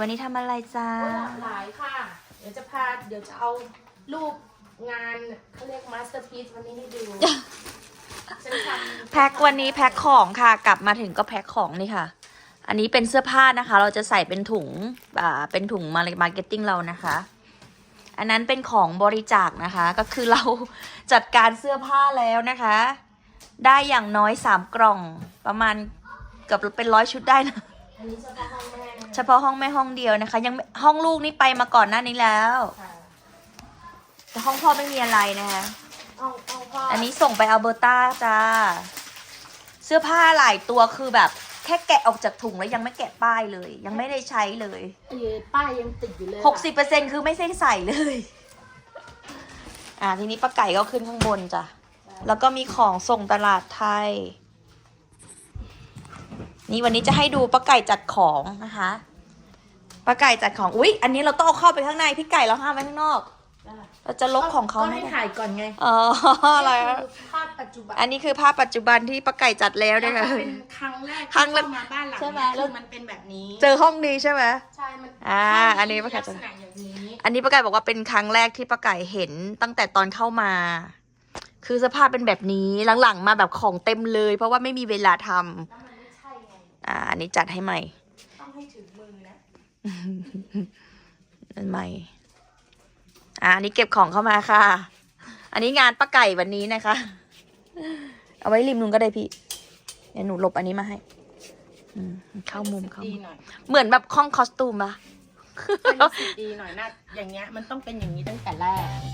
วันนี้ทำอะไรจ้าหลายค่ะ เดี๋ยวจะพา เดี๋ยวจะเอารูปงานเขาเรียกมาสเตอร์พีซวันนี้ให้ดูฉันทำแพ็ควันนี้แพ็คของค่ะ กลับมาถึงก็แพ็คของนี่ค่ะ อันนี้เป็นเสื้อผ้านะคะ เราจะใส่เป็นถุง อ่า เป็นถุงมามาร์เก็ตติ้งเรานะคะ อันนั้นเป็นของบริจาคนะคะ ก็คือเราจัดการเสื้อผ้าแล้วนะคะ ได้อย่างน้อยสามกล่องประมาณเกือบเป็นร้อยชุดได้นะอันนี้เฉพาะห้องแม่นะ เฉพาะห้องแม่ห้องเดียวนะคะ ยังไม่ห้องลูกนี่ไปมาก่อนหน้านี้แล้ว ค่ะแต่ห้องพ่อไม่มีอะไรนะคะห้องห้องพ่ออัอันนี้ส่งไปอัลเบอร์ตาจ้า เสื้อผ้าหลายตัวคือแบบ แค่แกะออกจากถุงแล้วยังไม่แกะป้ายเลย ยังไม่ได้ใช้เลย เออป้ายยังติดอยู่เลยหกสิบเปอร์เซ็นคือไม่ได้ใส่เลย อ่าทีนี้ป้าไก่ก็ขึ้นข้างบนจ้ะ แล้วก็มีของส่งตลาดไทย นี่วันนี้จะให้ดูป้าไก่จัดของนะคะป้าไก่จัดของ อุ๊ย อันนี้เราต้องเอาเข้าไปข้างใน พี่ไก่เราห้ามไว้ข้างนอก เราจะลบของเขาก็ไม่ให้ได้ถ่ายก่อนไงอ๋ออะไรนี่อะคือภาพปัจจุบันอันนี้คือภาพปัจจุบันที่ป้าไก่จัดแล้วนะคะ เป็นครั้งแรกครั้งแรกที่เข้ามาบ้านหลังใช่ไหม เนี้ยคือมันเป็นแบบนี้เจอห้องนี้ใช่ไหม ใช่มันอ่าห้งอันนี้ปลัระกาศษณะอย่างนี้อันนี้ป้าไก่บอกว่าเป็นครั้งแรกที่ป้าไก่เห็นตั้งแต่ตอนเข้ามา คือสภาพเป็นแบบนี้หลังๆมาแบบของเต็มเลย เพราะว่าไม่มีเวลาทำ แล้วมันไม่ใช่ไง อ่า อันนี้จัดให้ใหม่ ต้องให้ถึงมือนะนั่นใหม่ อ่าอันนี้เก็บของเข้ามาค่ะ อันนี้งานป้าไก่วันนี้นะคะ เอาไว้ริมนุนก็ได้พี่ เดี๋ยวหนูหลบอันนี้มาให้ อืมเข้ามุมเข้าดีมุมหน่อยเหมือนแบบห้องคอสตูมปะ ให้รู้สึกดีหน่อยนะอย่างเงี้ยมันต้องเป็นอย่างนี้ตั้งแต่แรก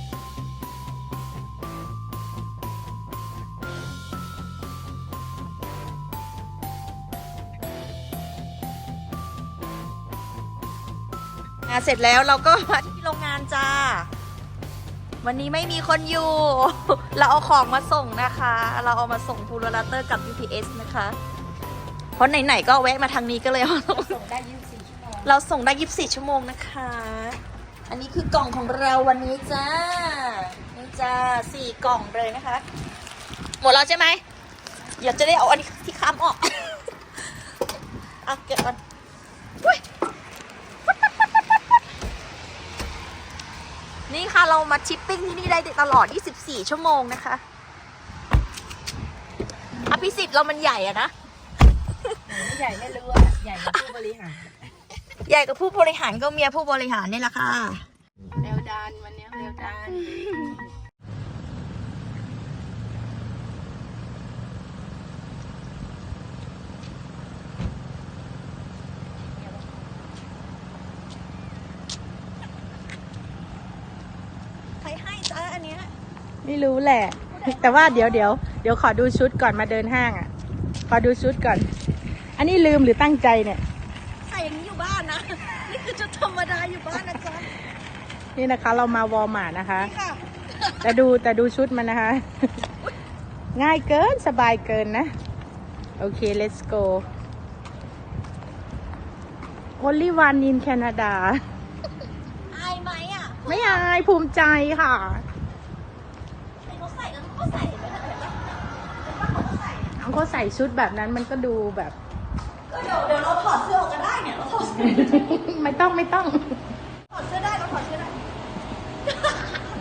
อ่าเสร็จแล้วเราก็มาที่โรงงานจ้า วันนี้ไม่มีคนอยู่ เราเอาของมาส่งนะคะ เราเอามาส่งพูโรลาเตอร์กับ UPS นะคะ เพราะไหนๆก็แวะมาทางนี้ก็เลยเอาส่งได้ยี่สิบสี่ชั่วโมง เราส่งได้ 24 ชั่วโมงนะคะ อันนี้คือกล่องของเราวันนี้จ้า นี่จ้าสี่กล่องเลยนะคะ หมดแล้วใช่ไหมเดี๋ยวจะได้เอาอันนี้ที่ค้ำออก อะเก็บก่อนอุ๊ย นี่ค่ะเรามาชิปปิ้งที่นี่ได้ตลอด 24 ชั่วโมงนะคะ อภิสิทธิ์เรามันใหญ่อะนะ ใหญ่ไม่รู้อะใหญ่กว่าผู้บริหาร ใหญ่กับผู้บริหารก็เมียผู้บริหารนี่แหละค่ะ ไม่รู้แหละ แต่ว่าเดี๋ยวเดี๋ยวเดี๋ยวขอดูชุดก่อนมาเดินห้างอะ ขอดูชุดก่อน อันนี้ลืมหรือตั้งใจเนี่ย ใส่อย่างนี้อยู่บ้านนะ นี่คือชุดธรรมดาอยู่บ้านนะจ๊ะ นี่นะคะ เรามาวอลมาร์ทนะคะนี่ค่ะ แต่ดูแต่ดูชุดมันนะคะ ง่ายเกินสบายเกินนะ โอเค let's go only one in Canada อายไหมอะ ไม่อายภูมิใจค่ะ ไอ้เขาใส่แล้วเขาใส่เห็นไหมเห็นไหมเห็นปะเขาใส่ เอาเขาใส่ชุดแบบนั้นมันก็ดูแบบ ก็เดี๋ยวเดี๋ยวเราถอดเสื้อออกก็ได้เนี่ยเราถอดเสื้อไม่ต้องไม่ต้อง ถอดเสื้อได้เราถอดเสื้อได้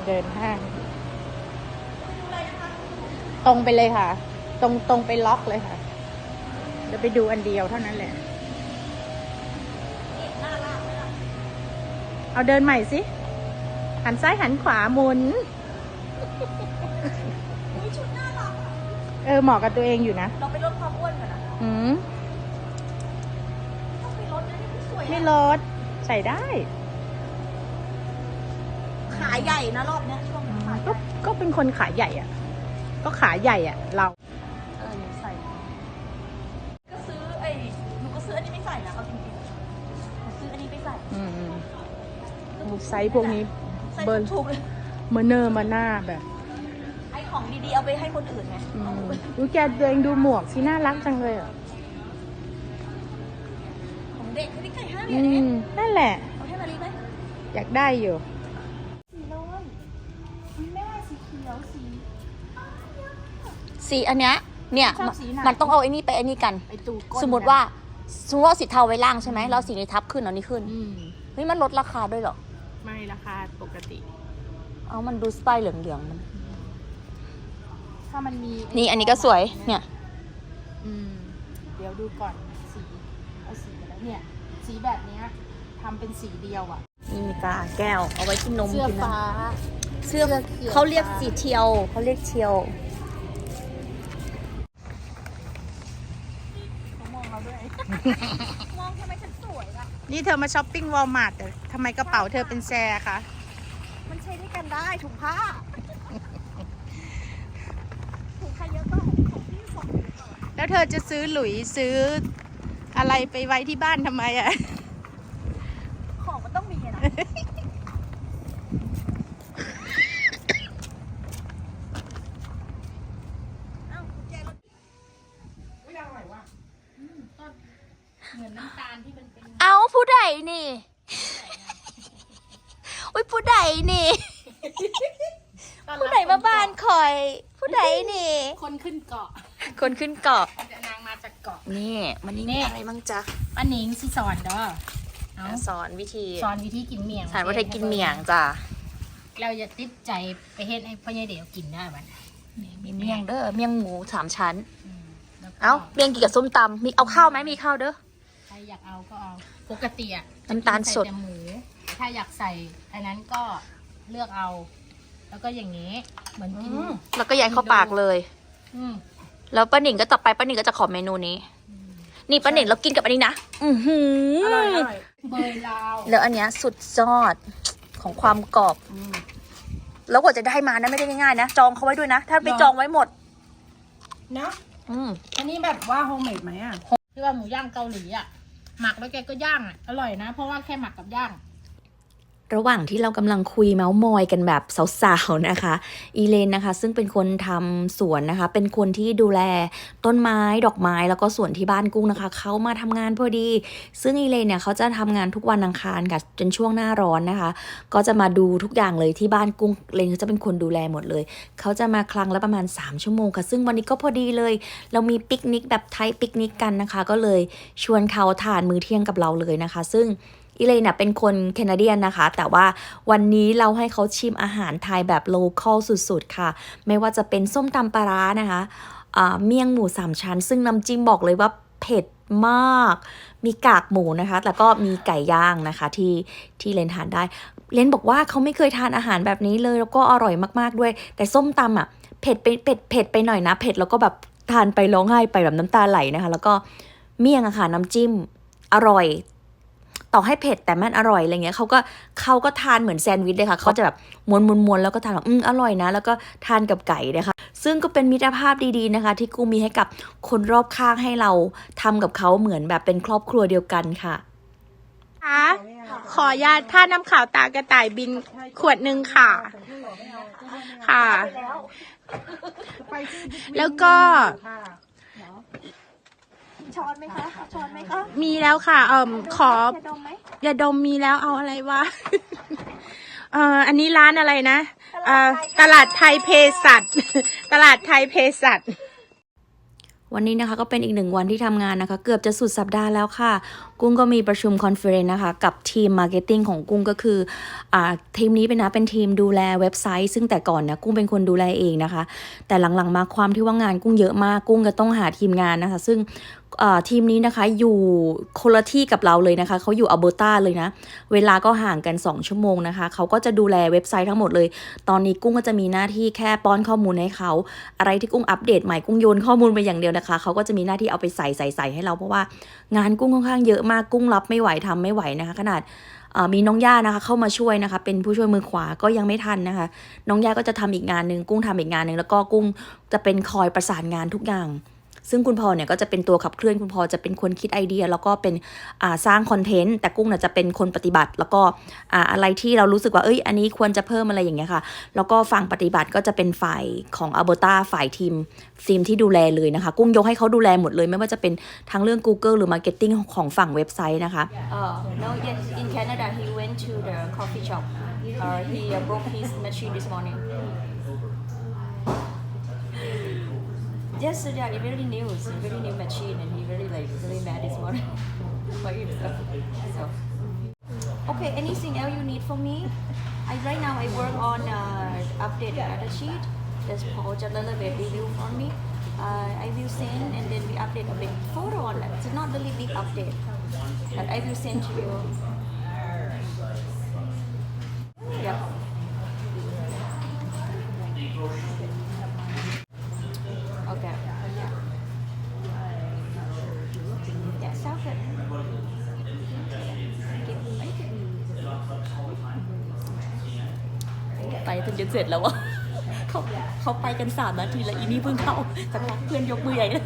เดินห้างดูเลยนะคะตรงไปเลยค่ะ ตรงตรงไปล็อกเลยค่ะเดี๋ยวไปดูอันเดียวเท่านั้นแหละนี่น่ารักไหมล่ะเอาเดินใหม่สิ หันซ้ายหันขวาหมุน อุ้ยชุดน่ารักอะ เออเหมาะกับตัวเองอยู่นะ เราไปลดความอ้วนก่อนนะอืมต้องไปลดนะนี่มันสวยไม่อะลด ใส่ได้ขาใหญ่นะรอบเนี้ยช่วงนี้ขาใหก็ญ่ก็เป็นคนขาใหญ่อะก็ขาใหญ่อะเรา เออหนูใส่ ก็ซื้อไอ้หนูก็ซื้ออันนี้ไม่ใส่นะเอาจริงๆหนูซื้ออันนี้ไม่ใส่อืมอืมไซส์พวกนี้ ใส่เบอร์ถูกๆเลย เมอร์เนอร์มาหน้าแบบไอ้ ของดีๆ เอาไปให้คนอื่นไงอืมอุ้ยแกตัวเองดูหมวกสิน่ารักจังเลยอะของเด็กพี่ไก่ห้าเหรีอืยญเองมนั่นแหละ เอาให้มารีไหมอยากได้อยู่ สีเลยแม่สีเขียวสี สีอันเนี้ยเนี่ยชอบสีไหน มันต้องเอาไอ้นี่ไปไอ้นี่กันไปตูก้นสมมติว่าสมมติว่าสีเทาไว้ล่างใช่ไหมเราสีนี้ทับขึ้นเอานี้ขึ้นอืมเฮ้ยมันลดราคาด้วยเหรอไม่ราคาปกติ เอามันดูสไตล์เหลืองๆมัน ถ้ามันมีนี่อันนี้ก็สวยเนี่ย อืมเดี๋ยวดูก่อนสีเอาสีอะไรเนี่ย สีแบบเนี้ยทำเป็นสีเดียวอะ นี่มีกาแก้ว เอาไว้กินนมเสื้อกินน้ฟ้าำเสื้อเสื้อเขียว เขาเรียกสีเทียวเขาเรียกเทียวมองเราด้วย มองทำไมฉันสวยล่ะ นี่เธอมาช้อปปิ้งวอลมาร์ทแต่ทำไมกระเป๋าเธอเป็นแชร์คะ มันใช้ด้วยกันได้ถุงผ้าถุงใครเยอะก็ของพี่สอง แล้วเธอจะซื้อหลุยซื้ออะไรไปไว้ที่บ้านทำไมอะของมันต้องมีอะนะไม่อร่อยว่ะอืมต้นเหมือนน้ำตาลที่มันเป็นเอาผู้ใดนี่อุ้ยผู้ใดนี่ ผู้ใดมาบ้านคอย ผู้ใดนี่ คนขึ้นเกาะ คนขึ้นเกาะแต่นางมาจากเกาะ นี่มันนี่นี่มีอะไรบ้างจ๊ะป้านิงสิสอนเด้อเอาสอนวิธีสอนวิธีกินเมี่ยงสอนวิธีกินเมี่ยงจ้ะเราจะติดใจไปเฮ็ดให้พ่อใหญ่เดี๋ยวกินได้บัดนี้มีเมี่ยงเด้อเมี่ยงหมูสามชั้นอืมแล้วก็เอ้าเมี่ยงกี่กับส้มตำมีเอาข้าวไหมมีข้าวเด้อใครอยากเอาก็เอาปกติอะน้ำตาลสดใส่แต่หมู ถ้าอยากใส่อันนั้นก็เลือกเอา แล้วก็อย่างนี้เหมือนกินแล้วก็ยัดเข้าปากเลย อืม แล้วป้าหนิงก็ต่อไปป้าหนิงก็จะขอเมนูนี้ นี่ป้าหนิงเรากินกับอันนี้นะ อือหือเบยลาวแล้วอันเนี้ยสุดยอดของความกรอบ อืม แล้วกว่าจะได้มานะไม่ได้ง่ายๆนะ จองเขาไว้ด้วยนะ ถ้าไปหรอ จองไว้หมด เนาะอืม อันนี้แบบว่าโฮมเมดไหมอะ ที่ว่าหมูย่างเกาหลีอะ หมักแล้วแกก็ย่างอะ อร่อยนะ เพราะว่าแค่หมักกับย่าง ระหว่างที่เรากำลังคุยเมาส์มอยกันแบบสาวๆนะคะ อีเลนนะคะ ซึ่งเป็นคนทำสวนนะคะ เป็นคนที่ดูแลต้นไม้ดอกไม้แล้วก็สวนที่บ้านกุ้งนะคะ เขามาทำงานพอดี ซึ่งอีเลนเนี่ยเขาจะทำงานทุกวันอังคารค่ะจนช่วงหน้าร้อนนะคะ ก็จะมาดูทุกอย่างเลยที่บ้านกุ้งเลนเขาจะเป็นคนดูแลหมดเลย เขาจะมาครั้งละประมาณ 3 ชั่วโมงค่ะ ซึ่งวันนี้ก็พอดีเลย เรามีปิกนิกแบบไทยปิกนิกกันนะคะ ก็เลยชวนเขาทานมื้อเที่ยงกับเราเลยนะคะ ซึ่ง อีเลนเน่ะเป็นคนแคนาเดียนนะคะ แต่ว่าวันนี้เราให้เขาชิมอาหารไทยแบบโลคอลสุดๆค่ะ ไม่ว่าจะเป็นส้มตำปลาร้านะคะเมี่ยงหมูสามชั้น ซึ่งน้ำจิ้มบอกเลยว่าเผ็ดมาก มีกากหมูนะคะ แล้วก็มีไก่ย่างนะคะที่ที่เลนทานได้ เลนบอกว่าเขาไม่เคยทานอาหารแบบนี้เลย แล้วก็อร่อยมากๆด้วย แต่ส้มตำอะเผ็ดไปเผ็ดเผ็ดไปหน่อยนะ เผ็ดแล้วก็แบบทานไปร้องไห้ไปแบบน้ำตาไหลนะคะ แล้วก็เมี่ยงอะค่ะน้ำจิ้มอร่อย ต่อให้เผ็ดแต่มันอร่อยอะไรเงี้ยเขาก็เขาก็ทานเหมือนแซนด์วิชเลยค่ะเขาจะแบบม้วนม้วนม้วนแล้วก็ทานแบบอืมอร่อยนะ แล้วก็ทานกับไก่นะคะ ซึ่งก็เป็นมิตรภาพดีๆนะคะ ที่กูมีให้กับคนรอบข้างให้เราทำกับเขาเหมือนแบบเป็นครอบครัวเดียวกันค่ะะขอญาตค่าน้ำขาวตากระต่ายบินขวดหนึ่งค่ะ ค่ะ แล้วก็ ช้อนไหมคะช้อนไหมคะมีแล้วค่ะเอ่มขอจะดมไหมยาดมมีแล้วเอาอะไรวะ เอ่ออันนี้ร้านอะไรนะเอ่อตลาดไทยเภสัชตลาดไทยเภสัชวันนี้นะคะก็เป็นอีกหนึ่งวันที่ทำงานนะคะ เกือบจะสุดสัปดาห์แล้วค่ะกุ้งก็มีประชุมคอนเฟอเรนซ์นะคะ กับทีมมาร์เก็ตติ้งของกุ้งก็คืออ่าทีมนี้เป็นนะเป็นทีมดูแลเว็บไซต์ ซึ่งแต่ก่อนนะกุ้งเป็นคนดูแลเองนะคะ แต่หลังๆมาความที่ว่างานกุ้งเยอะมากกุ้งก็ต้องหาทีมงานนะคะ ซึ่งทีมนี้นะคะอยู่คนละที่กับเราเลยนะคะ เขาอยู่อัลเบอร์ตาเลยนะ เวลาก็ห่างกัน 2 ชั่วโมงนะคะ เขาก็จะดูแลเว็บไซต์ทั้งหมดเลย ตอนนี้กุ้งก็จะมีหน้าที่แค่ป้อนข้อมูลให้เขา อะไรที่กุ้งอัปเดตใหม่กุ้งโยนข้อมูลไปอย่างเดียวนะคะ เขาก็จะมีหน้าที่เอาไปใส่ใส่ใส่ให้เราเพราะว่างานกุ้งค่อนข้างเยอะมากกุ้งรับไม่ไหวทำไม่ไหวนะคะ ขนาดมีน้องย่านะคะ เข้ามาช่วยนะคะ เป็นผู้ช่วยมือขวาก็ยังไม่ทันนะคะ น้องย่าก็จะทำอีกงานหนึ่งกุ้งทำอีกงานหนึ่งแล้วก็กุ้งจะเป็นคอยประสานงานทุกอย่าง ซึ่งคุณพอเนี่ยก็จะเป็นตัวขับเคลื่อนคุณพอจะเป็นคนคิดไอเดีย แล้วก็เป็นสร้างคอนเทนต์แต่กุ้งเนี่ยจะเป็นคนปฏิบัติ แล้วก็อะไรที่เรารู้สึกว่าเอ้ยอันนี้ควรจะเพิ่มอะไรอย่างเงี้ยค่ะ แล้วก็ฝั่งปฏิบัติก็จะเป็นฝ่ายของอัลเบอร์ตาฝ่ายทีมทีมที่ดูแลเลยนะคะ กุ้งยกให้เขาดูแลหมดเลย ไม่ว่าจะเป็นทั้งเรื่อง Google หรือ Marketing ของฝั่งเว็บไซต์นะคะ Uh, no, yes, in Canada he went to the coffee shop. Uh, he broke his machine this morning. Yes, yeah, he very new. It's a very new machine, and he really like really mad himself. So, okay, anything else you need from me? I right now I work on uh, update data sheet. Just a little bit review for me. Uh, I will send and then we update a bit photo on that. It's not really big update, but I will send to you. ไปจนจะเสร็จแล้ววะเขาเขาไปกันสามนาทีแล้วอีนี่เพิ่งเข้าสักพักเพื่อนยกมือใหญ่เลย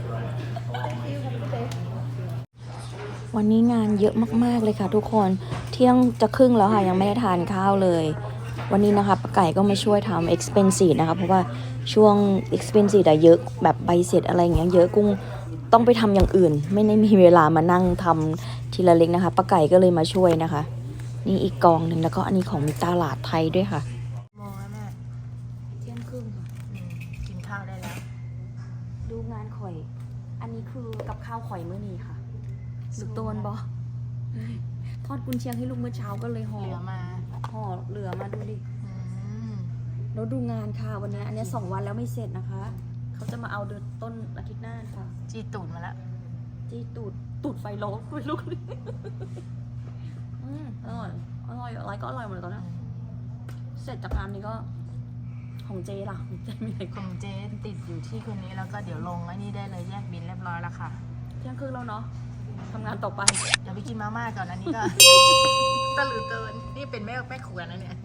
วันนี้งานเยอะมาก ๆ เลยค่ะทุกคน เที่ยงจะครึ่งแล้วค่ะ ยังไม่ได้ทานข้าวเลย วันนี้นะคะป้าไก่ก็มาช่วยทำ expensive นะคะ เพราะว่าช่วง expensive อะเยอะแบบใบเสร็จอะไรอย่างเงี้ยเยอะกุ้งต้องไปทำอย่างอื่น ไม่ได้มีเวลามานั่งทำทีละเล็กนะคะป้าไก่ก็เลยมาช่วยนะคะ นี่อีกกองหนึ่งแล้วก็อันนี้ของมิตลาดไทยด้วยค่ะ มองแล้วแม่ เที่ยงครึ่งค่ะ อืมกินข้าวได้แล้ว ดูงานข่อย อันนี้คือกับ ข้าวข่อยเมื่อนี้ค่ะ สุดโตนบอทอดกุนเชียงให้ลูกเมื่อเช้าก็เลยห่อเหลือมาห่อเหลือมาดูดิอืมแล้วดูงานค่ะวันนี้ อันนี้สองวันแล้วไม่เสร็จนะคะ เขาจะมาเอาเดือนต้นอาทิตย์หน้าค่ะ จีตูดมาแล้วจี้ตูดตูดไฟโลกไม่รู้เลยอืมอร่อยอร่อยอะไรก็อร่อยหมดเลยตอนนี้เสร็จจากงานนี้ก็ของเจล่ะของเจมีอะไรของเจ๊ติดอยู่ที่คนนี้แล้วก็เดี๋ยวลงไอ้นี่ได้เลยแยกบินเรียบร้อยแล้วค่ะ เที่ยงครึ่งแล้วเนาะทำงานต่อไป เดี๋ยวไปกินมาม่าก่อนอันนี้ก็ ตะลือเกินนี่เป็นแม่แม่ครัวนะเนี่ย